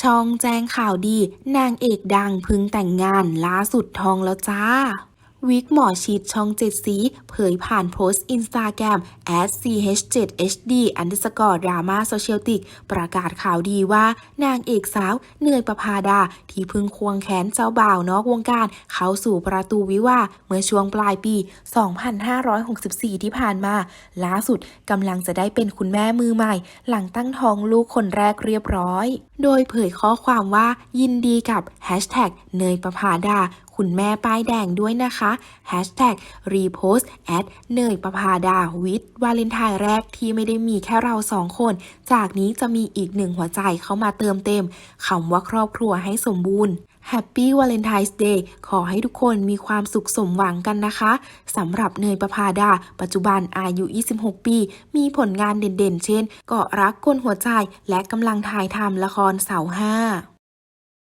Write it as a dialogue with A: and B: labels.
A: ช่องแจ้งข่าวดี นางเอกดังพึงแต่งงานล่าสุดทองแล้วจ้า วิกหมอชิดช่องเจ็ดสี เผยผ่านโพสต์อินสตาแกรม @ch7hd underscore drama social t i c ประกาศข่าวดีว่า นางเอกสาว เนยประภาดา ที่พึ่งควงแขนเจ้าบ่าวนอกวงการ เข้าสู่ประตูวิวาเมื่อช่วงปลายปี 2564 ที่ผ่านมา ล่าสุดกำลังจะได้เป็นคุณแม่มือใหม่ หลังตั้งท้องลูกคนแรกเรียบร้อย โดยเผยข้อความว่ายินดีกับ Hashtag เนยประภาดา คุณแม่ป้ายแดงด้วยนะคะ Hashtag repost at เนยประภาดาวิทวาเลนไทน์แรกที่ไม่ได้มีแค่เราสองคน จากนี้จะมีอีกหนึ่งหัวใจเข้ามาเติมเต็มคำว่าครอบครัวให้สมบูรณ์ Happy Valentine's Day ขอให้ทุกคนมีความสุขสมหวังกันนะคะ สำหรับเนยประภาดา ปัจจุบันอายุ 26 ปี มีผลงานเด่นๆ เช่น เกาะรักกลหัวใจ และกำลังถ่ายทำละครเสาห้า